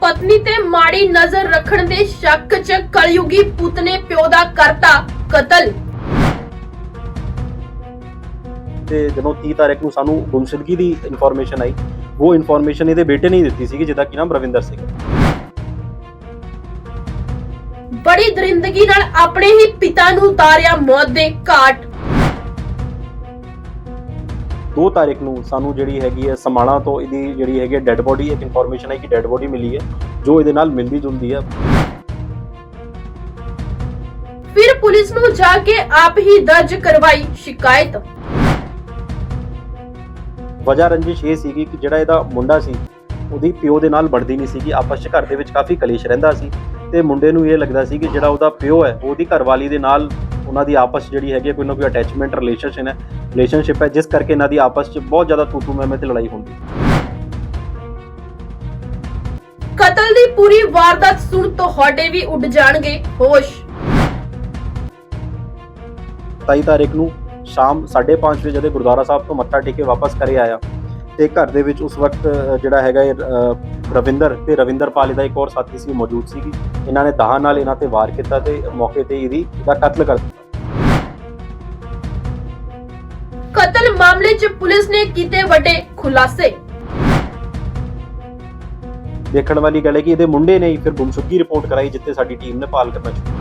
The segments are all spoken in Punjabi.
ਪਤਨੀ ਤੇ ਮਾੜੀ ਨਜ਼ਰ ਰੱਖਣ ਦੇ ਸ਼ੱਕ 'ਚ ਕਲਯੁਗੀ ਪੁੱਤ ਨੇ ਪਿਓ ਦਾ ਕਰਤਾ ਕਤਲ ਤੇ ਜਦੋਂ 30 ਤਾਰੀਖ ਨੂੰ ਸਾਨੂੰ ਗੁੰਮਸ਼ੁਦਗੀ ਦੀ ਇਨਫੋਰਮੇਸ਼ਨ ਆਈ ਉਹ ਇਨਫੋਰਮੇਸ਼ਨ ਇਹਦੇ ਬੇਟੇ ਨੇ ਹੀ ਦਿੱਤੀ ਸੀਗੀ ਜਿਹਦਾ ਕੀ ਨਾਮ ਰਵਿੰਦਰ ਸਿੰਘ ਹੈ। ਬੜੀ ਦਰਿੰਦਗੀ ਨਾਲ ਆਪਣੇ ਹੀ ਪਿਤਾ ਨੂੰ ਉਤਾਰਿਆ ਮੌਤ ਦੇ ਘਾਟ 2 ਤਾਰੀਖ ਨੂੰ ਸਾਨੂੰ ਜਿਹੜੀ ਹੈਗੀ ਹੈ ਸਮਾਣਾ ਤੋਂ ਇਹਦੀ ਜਿਹੜੀ ਹੈਗੀ ਡੈੱਡ ਬੋਡੀ ਇੱਕ ਇਨਫੋਰਮੇਸ਼ਨ ਆਈ ਕਿ ਡੈੱਡ ਬੋਡੀ ਮਿਲੀ ਹੈ ਜੋ ਇਹਦੇ ਨਾਲ ਮਿਲਦੀ ਜੁਲਦੀ ਹੈ। ਫਿਰ ਪੁਲਿਸ ਨੂੰ ਜਾ ਕੇ ਆਪ ਹੀ ਦਰਜ ਕਰਵਾਈ ਸ਼ਿਕਾਇਤ। ਵਜ੍ਹਾ ਰੰਜਿਸ਼ ਇਹ ਸੀਗੀ ਕਿ ਜਿਹੜਾ ਇਹਦਾ ਮੁੰਡਾ ਸੀ ਉਹਦੀ ਪਿਓ ਦੇ ਨਾਲ ਬਣਦੀ ਨਹੀਂ ਸੀਗੀ ਆਪਸ 'ਚ ਘਰ ਦੇ ਵਿੱਚ ਕਾਫੀ ਕਲੇਸ਼ ਰਹਿੰਦਾ ਸੀ ਤੇ ਮੁੰਡੇ ਨੂੰ ਇਹ ਲੱਗਦਾ ਸੀ ਕਿ ਜਿਹੜਾ ਉਹਦਾ ਪਿਓ ਹੈ ਉਹਦੀ ਘਰਵਾਲੀ ਦੇ ਨਾਲ ਉਹਨਾਂ ਦੀ ਆਪਸ ਜਿਹੜੀ ਹੈਗੀ ਕੋਈ ਨਾ ਕੋਈ ਅਟੈਚਮੈਂਟ ਰਿਲੇਸ਼ਨਸ਼ਿਪ ਹੈ ਰਿਲੇਸ਼ਨਸ਼ਿਪ ਹੈ ਜਿਸ ਕਰਕੇ ਇਹਨਾਂ ਦੀ ਆਪਸ 'ਚ ਬਹੁਤ ਜ਼ਿਆਦਾ ਤੂ ਤੂ ਮੈਂ ਮੈਂ ਤੇ ਲੜਾਈ ਹੁੰਦੀ। ਕਤਲ ਦੀ ਪੂਰੀ ਵਾਰਦਾਤ ਸੁਣ ਤੁਹਾਡੇ ਵੀ ਉੱਡ ਜਾਣਗੇ ਹੋਸ਼। 27 ਤਾਰੀਖ ਨੂੰ ਸ਼ਾਮ 5:30 ਵਜੇ ਜਦੋਂ ਗੁਰਦੁਆਰਾ ਸਾਹਿਬ ਤੋਂ ਮੱਥਾ ਟੇਕ ਕੇ ਵਾਪਸ ਘਰੇ ਆਇਆ ਤੇ ਘਰ ਦੇ ਵਿੱਚ ਉਸ ਵਕਤ ਜਿਹੜਾ ਹੈਗਾ ਰਵਿੰਦਰ ਤੇ ਰਵਿੰਦਰਪਾਲ ਦਾ ਇੱਕ ਹੋਰ ਸਾਥੀ ਸੀ ਮੌਜੂਦ ਸੀਗੀ। ਇਹਨਾਂ ਨੇ ਦਾਹ ਨਾਲ ਇਹਨਾਂ ਤੇ ਵਾਰ ਕੀਤਾ ਤੇ ਮੌਕੇ ਤੇ ਇਹਦੀ ਇਹਦਾ ਕਤਲ ਕਰ ਦਿੱਤਾ। ਕਤਲ ਮਾਮਲੇ 'ਚ ਪੁਲਿਸ ਨੇ ਕੀਤੇ ਵੱਡੇ ਖੁਲਾਸੇ। ਦੇਖਣ ਵਾਲੀ ਗੱਲ ਹੈ ਕਿ ਇਹਦੇ ਮੁੰਡੇ ਨੇ ਹੀ ਫਿਰ ਗੁੰਮਸ਼ੁਦਗੀ ਰਿਪੋਰਟ ਕਰਾਈ ਜਿੱਥੇ ਸਾਡੀ ਟੀਮ ਨੇ ਪਾਲ ਕਰਨਾ ਸ਼ੁਰੂ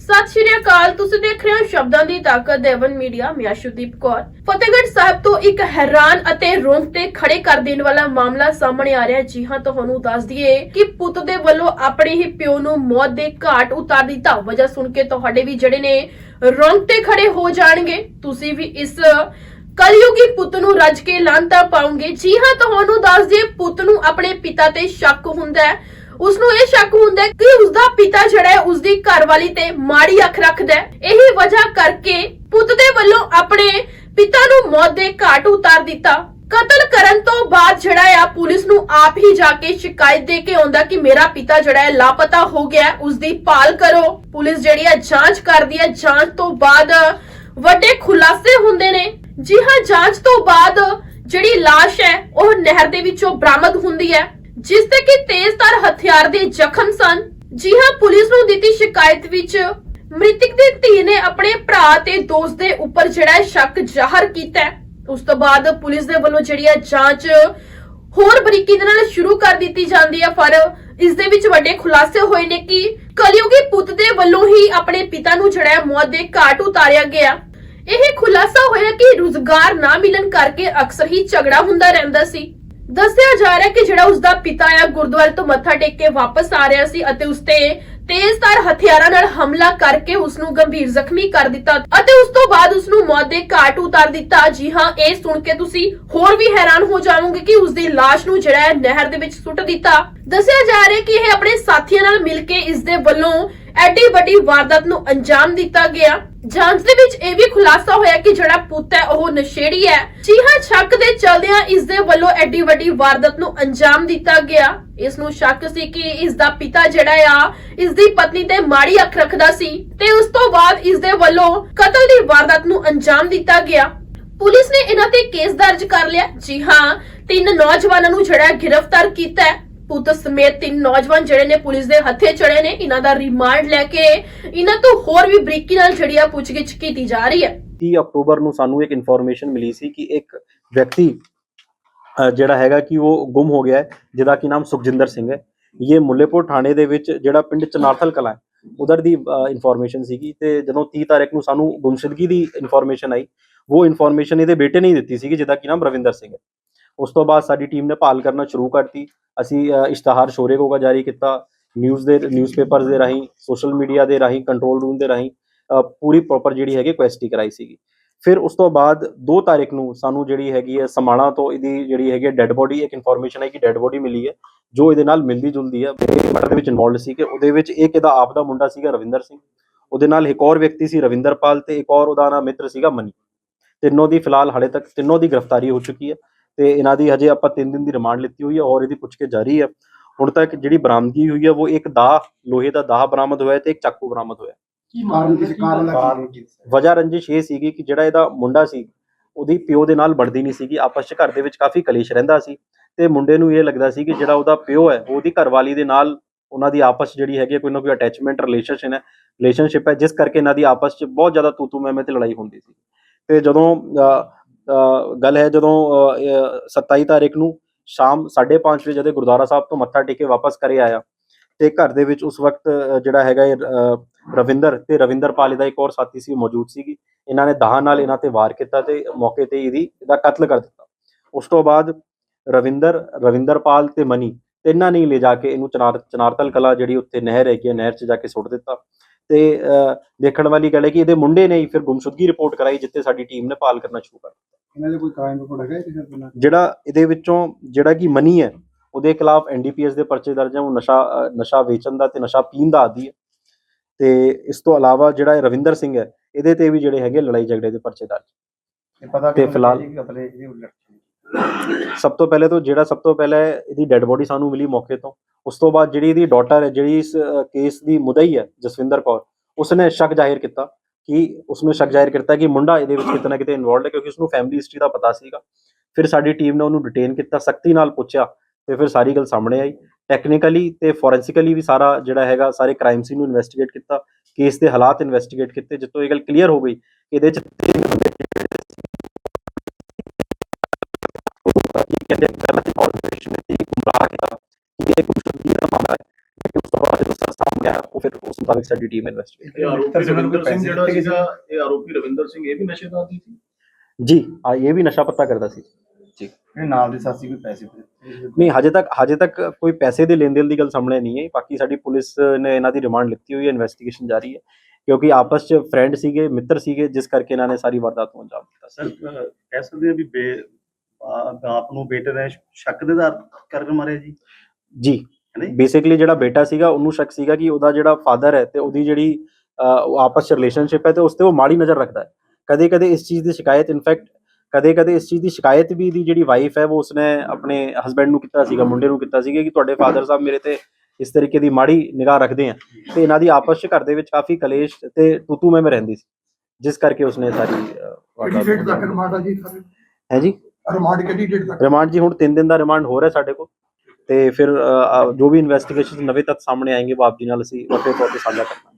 ਸਤਿ ਸ਼੍ਰੀ ਅਕਾਲ ਤੁਸੀਂ ਦੇਖ ਰਹੇ ਹੋ ਸ਼ਬਦਾਂ ਦੀ ਤਾਕਤ ਦੇਵਨ ਮੀਡੀਆ ਮੈਂ ਸ਼ੁਦੀਪ ਕੌਰ। ਫਤਿਹਗੜ੍ਹ ਸਾਹਿਬ ਤੋਂ ਇੱਕ ਹੈਰਾਨ ਅਤੇ ਰੋਂਗਟੇ ਖੜੇ ਕਰ ਦੇਣ ਵਾਲਾ ਮਾਮਲਾ ਸਾਹਮਣੇ ਆ ਰਿਹਾ ਜੀ ਹਾਂ ਤੁਹਾਨੂੰ ਦੱਸ ਦਈਏ ਕਿ ਪੁੱਤ ਦੇ ਵੱਲੋਂ ਆਪਣੇ ਹੀ ਪਿਓ ਨੂੰ ਮੌਤ ਦੇ ਘਾਟ ਉਤਾਰ ਦਿੱਤਾ। ਵਜ੍ਹਾ ਸੁਣ ਕੇ ਤੁਹਾਡੇ ਵੀ ਜਿਹੜੇ ਨੇ ਰੋਂਗਟੇ ਖੜੇ ਹੋ ਜਾਣਗੇ। ਤੁਸੀਂ ਵੀ ਇਸ ਕਲਯੁਗੀ ਪੁੱਤ ਨੂੰ ਰੱਜ ਕੇ ਲਾਂਤਾ ਪਾਉਂਗੇ ਜੀ ਹਾਂ, ਤੁਹਾਨੂੰ ਦੱਸ ਦਈਏ, ਪੁੱਤ ਨੂੰ ਆਪਣੇ ਪਿਤਾ ਤੇ ਸ਼ੱਕ ਹੁੰਦਾ ਹੈ। ਉਸ ਨੂੰ ਇਹ ਸ਼ੱਕ ਹੁੰਦਾ ਹੈ ਕਿ ਉਸ ਦਾ ਪਿਤਾ ਜਿਹੜਾ ਹੈ ਉਸ ਦੀ ਘਰਵਾਲੀ ਤੇ ਮਾੜੀ ਅੱਖ ਰੱਖਦਾ ਹੈ। ਇਹੀ ਵਜ੍ਹਾ ਕਰਕੇ ਪੁੱਤ ਦੇ ਵੱਲੋਂ ਆਪਣੇ ਪਿਤਾ ਨੂੰ ਮੌਤ ਦੇ ਘਾਟ ਉਤਾਰ ਦਿੱਤਾ। ਕਤਲ ਕਰਨ ਤੋਂ ਬਾਅਦ ਜਿਹੜਾ ਆ ਪੁਲਿਸ ਨੂੰ ਆਪ ਹੀ ਜਾ ਕੇ ਸ਼ਿਕਾਇਤ ਦੇ ਕੇ ਆਉਂਦਾ ਕਿ ਮੇਰਾ ਪਿਤਾ ਜਿਹੜਾ ਹੈ, ਲਾਪਤਾ ਹੋ ਗਿਆ ਹੈ ਉਸ ਦੀ ਭਾਲ ਕਰੋ। ਪੁਲਿਸ ਜਿਹੜੀ ਹੈ ਜਾਂਚ ਕਰਦੀ ਹੈ ਜਾਂਚ ਤੋਂ ਬਾਅਦ ਵੱਡੇ ਖੁਲਾਸੇ ਹੁੰਦੇ ਨੇ। ਜੀ ਹਾਂ, ਜਾਂਚ ਤੋਂ ਬਾਅਦ ਜਿਹੜੀ ਲਾਸ਼ ਹੈ, ਉਹ ਨਹਿਰ ਦੇ ਵਿੱਚੋਂ ਬਰਾਮਦ ਹੁੰਦੀ ਹੈ, ਜਿਸ ਤੇ ਕਿ ਤੇਜ਼ਧਾਰ ਹਥਿਆਰ ਦੇ ਜ਼ਖਮ ਸਨ। ਜੀ ਹਾਂ, ਪੁਲਿਸ ਨੂੰ ਦਿੱਤੀ ਸ਼ਿਕਾਇਤ ਵਿੱਚ ਮ੍ਰਿਤਕ ਦੀ ਧੀ ਨੇ ਆਪਣੇ ਭਰਾ ਤੇ ਦੋਸਤ ਦੇ ਉੱਪਰ ਜਿਹੜਾ ਹੈ ਸ਼ੱਕ ਜ਼ਾਹਰ ਕੀਤਾ ਉਸ ਤੋਂ ਬਾਅਦ ਪੁਲਿਸ ਦੇ ਵੱਲੋਂ ਜਿਹੜੀ ਹੈ ਜਾਂਚ ਹੋਰ ਬਰੀਕੀ ਦੇ ਨਾਲ ਸ਼ੁਰੂ ਕਰ ਦਿੱਤੀ ਜਾਂਦੀ ਹੈ। ਪਰ ਇਸ ਦੇ ਵਿੱਚ ਵੱਡੇ ਖੁਲਾਸੇ ਹੋਏ ਨੇ ਕਿ ਕਲਯੁਗੀ ਪੁੱਤ ਦੇ ਵੱਲੋਂ ਹੀ ਆਪਣੇ ਪਿਤਾ ਨੂੰ ਜਿਹੜਾ ਮੌਤ ਦੇ ਘਾਟ ਉਤਾਰਿਆ ਗਿਆ। ਇਹ ਖੁਲਾਸਾ ਹੋਇਆ ਕਿ ਰੁਜ਼ਗਾਰ ਨਾ ਮਿਲਣ ਕਰਕੇ ਅਕਸਰ ਹੀ ਝਗੜਾ ਹੁੰਦਾ ਰਹਿੰਦਾ ਸੀ। ਦੱਸਿਆ ਜਾ ਰਿਹਾ ਕਿ ਜਿਹੜਾ ਉਸਦਾ ਪਿਤਾ ਆ, ਗੁਰਦੁਆਰੇ ਤੋਂ ਮੱਥਾ ਟੇਕ ਕੇ ਵਾਪਸ ਆ ਰਿਹਾ ਸੀ ਅਤੇ ਉਸ ਤੇ ਤੇਜ਼ਧਾਰ ਹਥਿਆਰਾਂ ਨਾਲ ਹਮਲਾ ਕਰਕੇ ਉਸ ਨੂੰ ਗੰਭੀਰ ਜ਼ਖਮੀ ਕਰ ਦਿੱਤਾ ਅਤੇ ਉਸ ਤੋਂ ਬਾਅਦ ਉਸ ਨੂੰ ਮੌਤ ਦੇ ਘਾਟ ਉਤਾਰ ਦਿੱਤਾ। ਜੀ ਹਾਂ, ਇਹ ਸੁਣ ਕੇ ਤੁਸੀਂ ਹੋਰ ਵੀ ਹੈਰਾਨ ਹੋ ਜਾਵੋਗੇ ਕਿ ਉਸ ਦੀ ਲਾਸ਼ ਨੂੰ ਜਿਹੜਾ ਨਹਿਰ ਦੇ ਵਿੱਚ ਸੁੱਟ ਦਿੱਤਾ। ਦੱਸਿਆ ਜਾ ਰਿਹਾ ਕਿ ਇਹ ਆਪਣੇ ਸਾਥੀਆਂ ਨਾਲ ਮਿਲ ਕੇ ਇਸ ਦੇ ਵੱਲੋਂ ਐਡੀ ਵੱਡੀ ਵਾਰਦਾਤ ਨੂੰ ਅੰਜਾਮ ਦਿੱਤਾ ਗਿਆ। ਜਾਂਚ ਦੇ ਵਿੱਚ ਇਹ ਵੀ ਖੁਲਾਸਾ ਹੋਇਆ ਕਿ ਜਿਹੜਾ ਪੁੱਤ ਹੈ, ਉਹ ਨਸ਼ੇੜੀ ਹੈ। ਜੀ ਹਾਂ ਸ਼ੱਕ ਦੇ ਚਲਦਿਆਂ ਇਸ ਦੇ ਵੱਲੋਂ ਐਡੀ ਵੱਡੀ ਵਾਰਦਾਤ ਨੂੰ ਅੰਜਾਮ ਦਿੱਤਾ ਗਿਆ। ਇਸ ਨੂੰ ਸ਼ੱਕ ਸੀ ਕਿ ਇਸ ਦਾ ਪਿਤਾ ਜਿਹੜਾ ਆ, ਇਸ ਦੀ ਪਤਨੀ ਤੇ ਮਾੜੀ ਅੱਖ ਰੱਖਦਾ ਸੀ ਤੇ ਉਸ ਤੋਂ ਬਾਅਦ ਇਸ ਦੇ ਵੱਲੋਂ ਕਤਲ ਦੀ ਵਾਰਦਾਤ ਨੂੰ ਅੰਜਾਮ ਦਿੱਤਾ ਗਿਆ। ਪੁਲਿਸ ਨੇ ਇਹਨਾਂ ਤੇ ਕੇਸ ਦਰਜ ਕਰ ਲਿਆ। ਜੀ ਹਾਂ, ਤਿੰਨ ਨੌਜਵਾਨਾਂ ਨੂੰ ਜਿਹੜਾ ਗ੍ਰਿਫਤਾਰ ਕੀਤਾ ਹੈ। ਪੁੱਤ ਸਮੇਤ ਤਿੰਨ ਨੌਜਵਾਨ ਜਿਹੜੇ ਨੇ ਪੁਲਿਸ ਦੇ ਹੱਥੇ ਚੜੇ ਨੇ, ਇਹਨਾਂ ਦਾ ਰਿਮਾਂਡ ਲੈ ਕੇ ਇਹਨਾਂ ਤੋਂ ਹੋਰ ਵੀ ਬਰੀਕੀ ਨਾਲ ਜਿਹੜੀ ਆ ਪੁੱਛਗਿੱਛ ਕੀਤੀ ਜਾ ਰਹੀ ਹੈ। 30 ਅਕਤੂਬਰ ਨੂੰ ਸਾਨੂੰ ਇੱਕ ਇਨਫੋਰਮੇਸ਼ਨ ਮਿਲੀ ਸੀ ਕਿ ਇੱਕ ਵਿਅਕਤੀ ਜਿਹੜਾ ਹੈਗਾ ਕਿ ਉਹ ਗੁੰਮ ਹੋ ਗਿਆ ਹੈ, ਜਿਹਦਾ ਕੀ ਨਾਮ ਸੁਖਜਿੰਦਰ ਸਿੰਘ ਹੈ। ਇਹ ਮੁੱਲੇਪੁਰ ਥਾਣੇ ਦੇ ਵਿੱਚ ਜਿਹੜਾ ਪਿੰਡ ਚਨਾਰਥਲ ਕਲਾਂ ਹੈ, ਉਧਰ ਦੀ ਇਨਫੋਰਮੇਸ਼ਨ ਸੀਗੀ ਤੇ ਜਦੋਂ 30 ਤਾਰੀਖ ਨੂੰ ਸਾਨੂੰ ਗੁੰਮਸ਼ੁਦਗੀ ਦੀ ਇਨਫੋਰਮੇਸ਼ਨ ਆਈ, ਉਹ ਇਨਫੋਰਮੇਸ਼ਨ ਇਹਦੇ ਬੇਟੇ ਨੇ ਹੀ ਦਿੱਤੀ ਸੀਗੀ, ਜਿਹਦਾ ਕੀ ਨਾਮ ਰਵਿੰਦਰ ਸਿੰਘ ਹੈ। ਉਸ ਤੋਂ ਬਾਅਦ ਸਾਡੀ ਟੀਮ ਨੇ ਭਾਲ ਕਰਨਾ ਸ਼ੁਰੂ ਕਰਤੀ। ਅਸੀਂ ਇਸ਼ਤਿਹਾਰ ਸ਼ੋਰੇ ਕੋਗਾ ਜਾਰੀ ਕੀਤਾ। ਨਿਊਜ਼ ਦੇ ਨਿਊਜ਼ਪੇਪਰਸ ਦੇ ਰਾਹੀਂ ਸੋਸ਼ਲ ਮੀਡੀਆ ਦੇ ਰਾਹੀਂ ਕੰਟਰੋਲ ਰੂਮ ਦੇ ਰਾਹੀਂ ਪੂਰੀ ਪ੍ਰੋਪਰ ਜਿਹੜੀ ਹੈਗੀ ਕੁਐਸਟੀ ਕਰਾਈ ਸੀਗੀ। ਫਿਰ ਉਸ ਤੋਂ ਬਾਅਦ 2 ਤਾਰੀਖ ਨੂੰ ਸਾਨੂੰ ਜਿਹੜੀ ਹੈਗੀ ਹੈ ਸਮਾਣਾ ਤੋਂ ਇਹਦੀ ਜਿਹੜੀ ਹੈਗੀ ਹੈ ਡੈੱਡ ਬੋਡੀ ਇੱਕ ਇਨਫੋਰਮੇਸ਼ਨ ਹੈ ਕਿ ਡੈੱਡ ਬੋਡੀ ਮਿਲੀ ਹੈ, ਜੋ ਇਹਦੇ ਨਾਲ ਮਿਲਦੀ ਜੁਲਦੀ ਹੈ। ਮਰਡਰ ਦੇ ਵਿੱਚ ਇਨਵੋਲਡ ਸੀ ਕਿ ਉਹਦੇ ਵਿੱਚ ਇੱਕ ਇਹਦਾ ਆਪ ਦਾ ਮੁੰਡਾ ਸੀਗਾ ਰਵਿੰਦਰ ਸਿੰਘ। ਉਹਦੇ ਨਾਲ ਇੱਕ ਹੋਰ ਵਿਅਕਤੀ ਸੀ ਰਵਿੰਦਰਪਾਲ ਤੇ ਇੱਕ ਹੋਰ ਉਹਦਾ ਨਾਮ ਮਿੱਤਰ ਸੀਗਾ ਮਨੀ। ਤਿੰਨੋਂ ਦੀ ਫਿਲਹਾਲ ਹਾਲੇ ਤੱਕ ਤਿੰਨੋਂ ਦੀ ਗ੍ਰਿਫਤਾਰੀ ਹੋ ਚੁੱਕੀ ਹੈ। ਤੇ ਇਹਨਾਂ ਦੀ ਹਜੇ ਆਪਾਂ 3 ਦਿਨ ਦੀ ਰਿਮਾਂਡ ਲਿੱਤੀ ਹੋਈ ਹੈ ਔਰ ਇਹਦੀ ਪੁੱਛਕੇ ਜਾਰੀ ਹੈ ਹੁਣ ਤੱਕ ਜਿਹੜੀ ਬਰਾਮਦਗੀ ਹੋਈ ਹੈ ਉਹ ਇੱਕ ਦਾਹ ਲੋਹੇ ਦਾ ਦਾਹ ਬਰਾਮਦ ਹੋਇਆ ਤੇ ਇੱਕ ਚਾਕੂ ਬਰਾਮਦ ਹੋਇਆ। ਕੀ ਕਾਰਨ ਕਿਸ ਕਾਰਨ ਦਾ ਕੀ ਵਜ੍ਹਾ ਰੰਜਿਸ਼ ਇਹ ਸੀਗੀ ਕਿ ਜਿਹੜਾ ਇਹਦਾ ਮੁੰਡਾ ਸੀ ਉਹਦੀ ਪਿਓ ਦੇ ਨਾਲ ਬਣਦੀ ਨਹੀਂ ਸੀਗੀ ਆਪਸ 'ਚ ਘਰ ਦੇ ਵਿੱਚ ਕਾਫੀ ਕਲੇਸ਼ ਰਹਿੰਦਾ ਸੀ। ਤੇ ਮੁੰਡੇ ਨੂੰ ਇਹ ਲੱਗਦਾ ਸੀ ਕਿ ਜਿਹੜਾ ਉਹਦਾ ਪਿਓ ਹੈ ਉਹਦੀ ਘਰਵਾਲੀ ਦੇ ਨਾਲ ਉਹਨਾਂ ਦੀ ਆਪਸ ਜਿਹੜੀ ਹੈਗੀ ਹੈ, ਕੋਈ ਨਾ ਕੋਈ ਅਟੈਚਮੈਂਟ ਰਿਲੇਸ਼ਨਸ਼ਿਪ ਹੈ ਰਿਲੇਸ਼ਨਸ਼ਿਪ ਹੈ ਜਿਸ ਕਰਕੇ ਇਹਨਾਂ ਦੀ ਆਪਸ 'ਚ ਬਹੁਤ ਜ਼ਿਆਦਾ ਤੂਤੂ ਮੈਂ ਤੇ ਲੜਾਈ ਹੁੰਦੀ ਸੀ। ਤੇ ਜਦੋਂ ਗੱਲ ਹੈ ਜਦੋਂ ਅ, ਅ, 27 ਤਾਰੀਖ ਨੂੰ ਸ਼ਾਮ 5:30 ਵਜੇ ਜਦੋਂ ਗੁਰਦੁਆਰਾ ਸਾਹਿਬ ਤੋਂ ਮੱਥਾ ਟੇਕ ਕੇ ਵਾਪਸ ਘਰੇ ਆਇਆ ਤੇ ਘਰ ਦੇ ਵਿੱਚ ਉਸ ਵਕਤ ਜਿਹੜਾ ਹੈਗਾ ਰਵਿੰਦਰ ਤੇ ਰਵਿੰਦਰਪਾਲ ਦਾ ਇੱਕ ਹੋਰ ਸਾਥੀ ਸੀ ਉਹ ਮੌਜੂਦ ਸੀਗੀ। ਇਹਨਾਂ ਨੇ ਦਾਹ ਨਾਲ ਇਹਨਾਂ ਤੇ ਵਾਰ ਕੀਤਾ ਤੇ ਮੌਕੇ ਤੇ ਇਹਦੀ ਇਹਦਾ ਕਤਲ ਕਰ ਦਿੱਤਾ। ਉਸ ਤੋਂ ਬਾਅਦ ਰਵਿੰਦਰ ਰਵਿੰਦਰਪਾਲ ਤੇ ਮਨੀ ਤਿੰਨਾਂ ਨੇ ਹੀ ਲੈ ਜਾ ਕੇ ਇਹਨੂੰ ਚਨਾਰ ਚਨਾਰਤਲ ਕਲਾ ਜਿਹੜੀ ਉੱਤੇ ਨਹਿਰ ਹੈਗੀ ਹੈ ਨਹਿਰ 'ਚ ਜਾ ਕੇ ਸੁੱਟ ਦਿੱਤਾ। ਤੇ ਦੇਖਣ ਵਾਲੀ ਗੱਲ ਹੈ ਕਿ ਇਹਦੇ ਮੁੰਡੇ ਨੇ ਹੀ ਫਿਰ ਗੁੰਮਸ਼ੁਦਗੀ ਰਿਪੋਰਟ ਕਰਾਈ ਜਿੱਤੇ ਸਾਡੀ ਟੀਮ ਨੇ ਭਾਲ ਕਰਨਾ ਸ਼ੁਰੂ ਕਰ ਦਿੱਤਾ। ਇਹਨਾਂ ਦੇ ਕੋਈ ਕਾਇਮ ਰਿਪੋਰਟ ਹੈਗਾ ਕਿਸੇ ਦਾ ਜਿਹੜਾ ਇਹਦੇ ਵਿੱਚੋਂ ਜਿਹੜਾ ਕਿ ਮਨੀ ਹੈ ਉਹਦੇ ਖਿਲਾਫ ਐਨਡੀਪੀਐਸ ਦੇ ਪਰਚੇ ਦਰਜ ਹੈ ਉਹ ਨਸ਼ਾ ਨਸ਼ਾ ਵੇਚਣ ਦਾ ਤੇ ਨਸ਼ਾ ਪੀਣ ਦਾ ਆਦੀ ਹੈ। ਤੇ ਇਸ ਤੋਂ ਇਲਾਵਾ ਜਿਹੜਾ ਰਵਿੰਦਰ ਸਿੰਘ ਹੈ ਇਹਦੇ ਤੇ ਵੀ ਜਿਹੜੇ ਹੈਗੇ ਲੜਾਈ ਝਗੜੇ ਦੇ ਪਰਚੇ ਦਰਜ। ਪਤਾ ਤੇ ਫਿਲਹਾਲ- ਸਭ ਤੋਂ ਪਹਿਲੇ ਤਾਂ ਜਿਹੜਾ ਸਭ ਤੋਂ ਪਹਿਲਾਂ ਇਹਦੀ ਡੈੱਡ ਬੋਡੀ ਸਾਨੂੰ ਮਿਲੀ ਮੌਕੇ ਤੋਂ ਉਸ ਤੋਂ ਬਾਅਦ ਜਿਹੜੀ ਇਹਦੀ ਡਾਟਰ ਹੈ, ਜਿਹੜੀ ਇਸ ਕੇਸ ਦੀ ਮੁਦਈ ਹੈ, ਜਸਵਿੰਦਰ ਕੌਰ, ਉਸਨੇ ਸ਼ੱਕ ਜ਼ਾਹਿਰ ਕੀਤਾ ਕਿ ਉਸਨੇ ਸ਼ੱਕ ਜ਼ਾਹਿਰ ਕੀਤਾ ਕਿ ਮੁੰਡਾ ਇਹਦੇ ਵਿੱਚ ਕਿਤੇ ਨਾ ਕਿਤੇ ਇਨਵੋਲਡ ਹੈ ਕਿਉਂਕਿ ਉਸਨੂੰ ਫੈਮਿਲੀ ਹਿਸਟਰੀ ਦਾ ਪਤਾ ਸੀਗਾ। ਫਿਰ ਸਾਡੀ ਟੀਮ ਨੇ ਉਹਨੂੰ ਡਿਟੇਨ ਕੀਤਾ, ਸਖਤੀ ਨਾਲ ਪੁੱਛਿਆ ਤੇ ਫਿਰ ਸਾਰੀ ਗੱਲ ਸਾਹਮਣੇ ਆਈ। ਟੈਕਨੀਕਲੀ ਤੇ ਫੋਰੈਂਸਿਕਲੀ ਵੀ ਸਾਰਾ ਜਿਹੜਾ ਹੈਗਾ, ਸਾਰੇ ਕ੍ਰਾਈਮ ਸੀਨ ਨੂੰ ਇਨਵੈਸਟੀਗੇਟ ਕੀਤਾ ਕੇਸ ਦੇ ਹਾਲਾਤ ਇਨਵੈਸਟੀਗੇਟ ਕੀਤੇ ਜਿੱਤੋਂ ਇਹ ਗੱਲ ਕਲੀਅਰ ਹੋ ਗਈ ਕਿ ਇਹਦੇ ਚ ਤਿੰਨ ਫਿਰ ਉਸ ਮੁਤਾਬਿਕ ਸਾਡੀ ਟੀਮ ਇਨਵੈਸਟੀਗੇਟ ਇਹ ਆਰੋਪੀ ਰਵਿੰਦਰ ਸਿੰਘ ਜਿਹੜਾ ਸੀਗਾ ਇਹ ਆਰੋਪੀ ਰਵਿੰਦਰ ਸਿੰਘ ਇਹ ਵੀ ਨਸ਼ੇ ਦਾ ਆਦੀ ਸੀ? ਜੀ ਆ ਇਹ ਵੀ ਨਸ਼ਾ ਪੱਤਾ ਕਰਦਾ ਸੀ। ਇਹ ਨਾਲ ਦੇ ਸਾਥੀ ਕੋਈ ਪੈਸੇ ਨਹੀਂ ਹਜੇ ਤੱਕ ਹਜੇ ਤੱਕ ਕੋਈ ਪੈਸੇ ਦੇ ਲੈਣ ਦੇਣ ਦੀ ਗੱਲ ਸਾਹਮਣੇ ਨਹੀਂ ਹੈ ਬਾਕੀ ਸਾਡੀ ਪੁਲਿਸ ਨੇ ਇਹਨਾਂ ਦੀ ਰਿਮਾਂਡ ਲਿੱਤੀ ਹੋਈ ਹੈ ਇਨਵੈਸਟੀਗੇਸ਼ਨ ਜਾਰੀ ਹੈ। ਕਿਉਂਕਿ ਆਪਸ ਚ ਫਰੈਂਡ ਸੀਗੇ ਮਿੱਤਰ ਸੀਗੇ ਜਿਸ ਕਰਕੇ ਇਹਨਾਂ ਨੇ ਸਾਰੀ ਵਾਰਦਾਤ ਨੂੰ ਅੰਜਾਮ ਦਿੱਤਾ ਸਰ ਕਹਿ ਸਕਦੇ ਆ ਵੀ ਬੇ ਆਪ ਨੂੰ ਬੇਟੇ ਦਾ ਸ਼ੱਕ ਦੇ ਆਧਾਰ ਕਰਨ ਮਾਰਿਆ ਜੀ? ਜੀ? ਬੇਸਿਕਲੀ ਜਿਹੜਾ ਬੇਟਾ ਸੀਗਾ ਉਹਨੂੰ ਸ਼ੱਕ ਸੀਗਾ ਕਿ ਉਹਦਾ ਜਿਹੜਾ ਫਾਦਰ ਹੈ ਤੇ ਉਹਦੀ ਜਿਹੜੀ ਆਪਸ ਚ ਰਿਲੇਸ਼ਨਸ਼ਿਪ ਹੈ ਤੇ ਉਸ ਤੇ ਉਹ ਮਾੜੀ ਨਜ਼ਰ ਰੱਖਦਾ ਹੈ। ਕਦੇ ਕਦੇ ਇਸ ਚੀਜ਼ ਦੀ ਸ਼ਿਕਾਇਤ ਇਨਫੈਕਟ ਕਦੇ ਕਦੇ ਇਸ ਚੀਜ਼ ਦੀ ਸ਼ਿਕਾਇਤ ਵੀ ਦੀ ਜਿਹੜੀ ਵਾਈਫ ਹੈ ਉਹ ਉਸਨੇ ਆਪਣੇ ਹਸਬੰਡ ਨੂੰ ਕੀਤਾ ਸੀਗਾ ਮੁੰਡੇ ਨੂੰ ਕੀਤਾ ਸੀਗਾ ਕਿ ਤੁਹਾਡੇ ਫਾਦਰ ਸਾਹਿਬ ਮੇਰੇ ਤੇ ਇਸ ਤਰੀਕੇ ਦੀ ਮਾੜੀ ਨਿਗਾਹ ਰੱਖਦੇ ਆ। ਤੇ ਇਹਨਾਂ ਦੀ ਆਪਸ ਚ ਘਰ ਦੇ ਵਿੱਚ ਕਾਫੀ ਕਲੇਸ਼ ਤੇ ਤੂਤੂ ਮੈਂ ਰਹਿੰਦੀ ਸੀ। ਜਿਸ ਕਰਕੇ ਉਸਨੇ ਵਾਰਦਾਤ ਸਰ ਹੈ ਜੀ? ਰਿਮਾਂਡ ਕਿਹੜੀ ਡੇਟ ਤੱਕ? ਰਿਮਾਂਡ ਜੀ ਹੁਣ 3 ਦਿਨ ਦਾ ਰਿਮਾਂਡ ਹੋ ਰਿਹਾ ਸਾਡੇ ਕੋਲ। ਤੇ ਫਿਰ ਅ, ਅ, ਜੋ ਵੀ ਇਨਵੈਸਟੀਗੇਸ਼ਨ ਨਵੇਂ ਤੱਥ ਸਾਹਮਣੇ ਆएंगे ਬਾਪ ਜੀ ਨਾਲ ਅਸੀਂ ਵੱਖਰੇ ਤੌਰ ਤੇ ਸਾਂਝਾ ਕਰਾਂਗੇ।